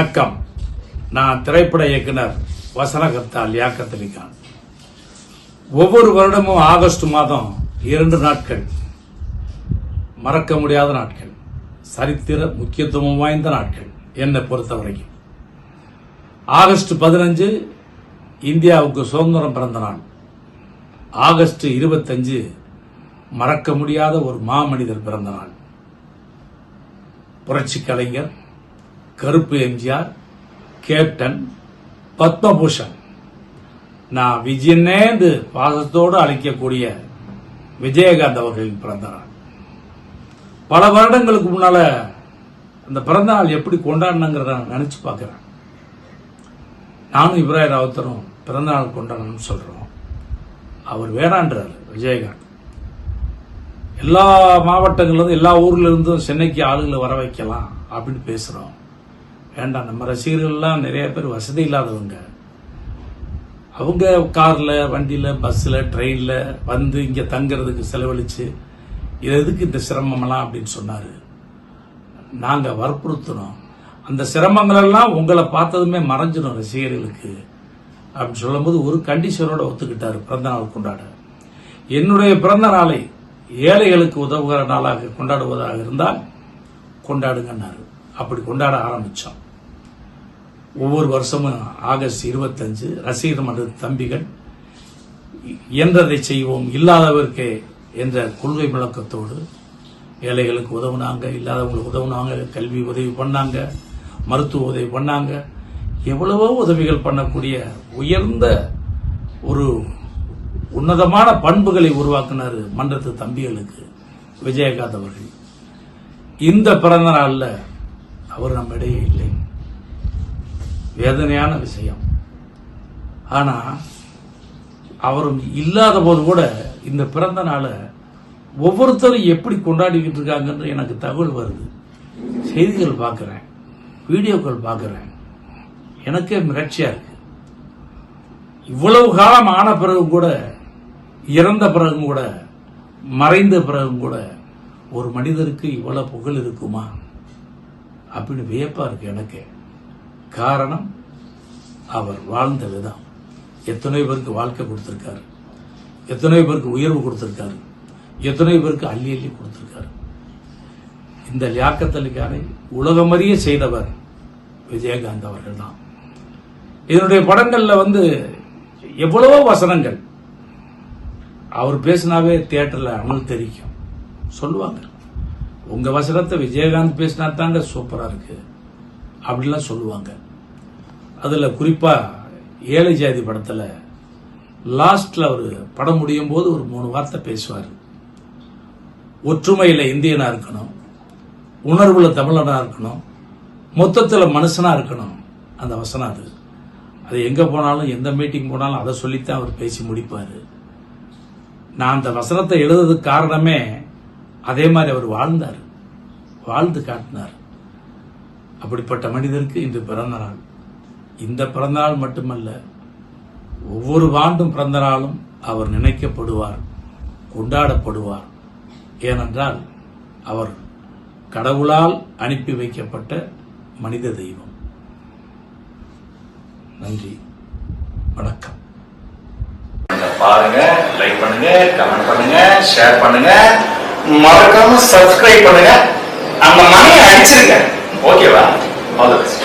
வணக்கம். நான் திரைப்பட இயக்குனர் வசனகர்த்தா லியாக்கத் ஒவ்வொரு வருடமும் ஆகஸ்ட் மாதம் இரண்டு நாட்கள். மறக்க முடியாத நாட்கள். சரித்திர முக்கியத்துவம் வாய்ந்த நாட்கள். என்னை பொறுத்தவரைக்கும். ஆகஸ்ட் பதினஞ்சு இந்தியாவுக்கு சுதந்திரம் பிறந்த நாள். ஆகஸ்ட் இருபத்தஞ்சு மறக்க முடியாத ஒரு மாமனிதர் பிறந்த நாள். புரட்சி கலைஞர் கருப்பு எம்ஜிஆர் கேப்டன் பத்மபூஷன். நான் விஜயனேந்து பாசத்தோடு அழைக்கக்கூடிய விஜயகாந்த் அவர்களின் பிறந்த நாள் பல வருடங்களுக்கு முன்னால அந்த பிறந்த நாள் எப்படி கொண்டாடணுங்கிறத நான் நினைச்சு பார்க்குறேன். நானும் இப்ராஹிம் ராவுத்தரும் பிறந்த நாள் கொண்டாடணும்னு சொல்கிறோம் அவர் வேணான்றார் விஜயகாந்த். எல்லா மாவட்டங்கள்லேருந்து எல்லா ஊர்லேருந்தும் சென்னைக்கு ஆளுகளை வர வைக்கலாம் அப்படின்னு பேசுகிறோம் வேண்டாம் நம்ம ரசிகர்கள்லாம் நிறைய பேர் வசதி இல்லாதவங்க. அவங்க காரில் வண்டியில் பஸ்ஸில் ட்ரெயினில் வந்து இங்கே தங்கிறதுக்கு செலவழித்து இது எதுக்கு இந்த சிரமம்லாம் அப்படின்னு சொன்னார். நாங்கள் வற்புறுத்தினோம் அந்த சிரமங்களெல்லாம் உங்களை பார்த்ததுமே மறைஞ்சிடும் ரசிகர்களுக்கு. அப்படின்னு சொல்லும்போது ஒரு கண்டிஷனோட ஒத்துக்கிட்டார் பிறந்த நாள் கொண்டாட. என்னுடைய பிறந்த நாளை ஏழைகளுக்கு உதவுகிற நாளாக கொண்டாடுவதாக இருந்தால் கொண்டாடுங்கன்னாரு. அப்படி கொண்டாட ஆரம்பித்தோம் ஒவ்வொரு வருஷமும் ஆகஸ்ட் இருபத்தஞ்சு ரசிகர் மன்ற தம்பிகள் இயன்றதை செய்வோம். இல்லாதவர்க்கே என்ற கொள்கை முழக்கத்தோடு ஏழைகளுக்கு உதவுனாங்க இல்லாதவங்களுக்கு உதவுனாங்க கல்வி உதவி பண்ணாங்க மருத்துவ உதவி பண்ணாங்க. எவ்வளவோ உதவிகள் பண்ணக்கூடிய உயர்ந்த ஒரு உன்னதமான பண்புகளை உருவாக்குனார் மன்றத்து தம்பிகளுக்கு விஜயகாந்த் அவர்கள். இந்த பிறந்த நாளில் அவர் நம்ம இடையே இல்லை. வேதனையான விஷயம். ஆனா அவர் இல்லாத போது கூட இந்த பிறந்த நாளை ஒவ்வொருத்தரும் எப்படி கொண்டாடிக்கிட்டு இருக்காங்கன்னு எனக்கு தகவல் வருது. செய்திகள் பார்க்குறேன் வீடியோக்கள் பார்க்குறேன் எனக்கே மிரட்சியா இருக்கு. இவ்வளவு காலம் ஆன பிறகு கூட இறந்த பிறகும் கூட மறைந்த பிறகும் கூட ஒரு மனிதருக்கு இவ்வளவு புகழ் இருக்குமா? அப்படின்னு வியப்பா இருக்கு எனக்கு. காரணம் அவர் வாழ்ந்த விதம். எத்தனை பேருக்கு வாழ்க்கை கொடுத்திருக்காரு. எத்தனை பேருக்கு உயர்வு கொடுத்திருக்காரு. எத்தனை பேருக்கு அள்ளி அள்ளி கொடுத்திருக்காரு. இந்த லியாக்கத்தலிக்காரை உலகமறிய செய்தவர் விஜயகாந்த் அவர்கள் தான். இதனுடைய படங்களில் வந்து எவ்வளவோ வசனங்கள். அவர் பேசினாவே தியேட்டர்ல அமல் தெரிக்கும் சொல்லுவாங்க. உங்க வசனத்தை விஜயகாந்த் பேசினா தாங்க சூப்பராக இருக்கு. அப்படிலாம் சொல்லுவாங்க. அதில் குறிப்பாக ஏழை ஜாதி படத்தில் லாஸ்டில் அவர் படம் முடியும் போது ஒரு மூணு வார்த்தை பேசுவார். ஒற்றுமையில் இந்தியனாக இருக்கணும். உணர்வுல தமிழனாக இருக்கணும். மொத்தத்தில் மனுஷனாக இருக்கணும். அந்த வசனம் அது. அது எங்கே போனாலும் எந்த மீட்டிங் போனாலும் அதை சொல்லித்தான் அவர் பேசி முடிப்பார். நான் அந்த வசனத்தை எழுதுறதுக்கு காரணமே அதே மாதிரி அவர் வாழ்ந்தார். வாழ்ந்து காட்டினார். அப்படிப்பட்ட மனிதருக்கு இன்று பிறந்த நாள். இந்த பிறந்த நாள் மட்டுமல்ல ஒவ்வொரு ஆண்டும் பிறந்த நாளும் அவர் நினைக்கப்படுவார் கொண்டாடப்படுவார். ஏனென்றால் அவர் கடவுளால் அனுப்பி வைக்கப்பட்ட மனித தெய்வம். நன்றி. வணக்கம். பாருங்க லைக் பண்ணுங்க கமெண்ட் பண்ணுங்க ஷேர் பண்ணுங்க. மறக்காம சப்ஸ்கிரைப் பண்ணுங்க. அந்த மணியை அடிச்சிருங்க. ஓகேவா ஆல் தி பெஸ்ட்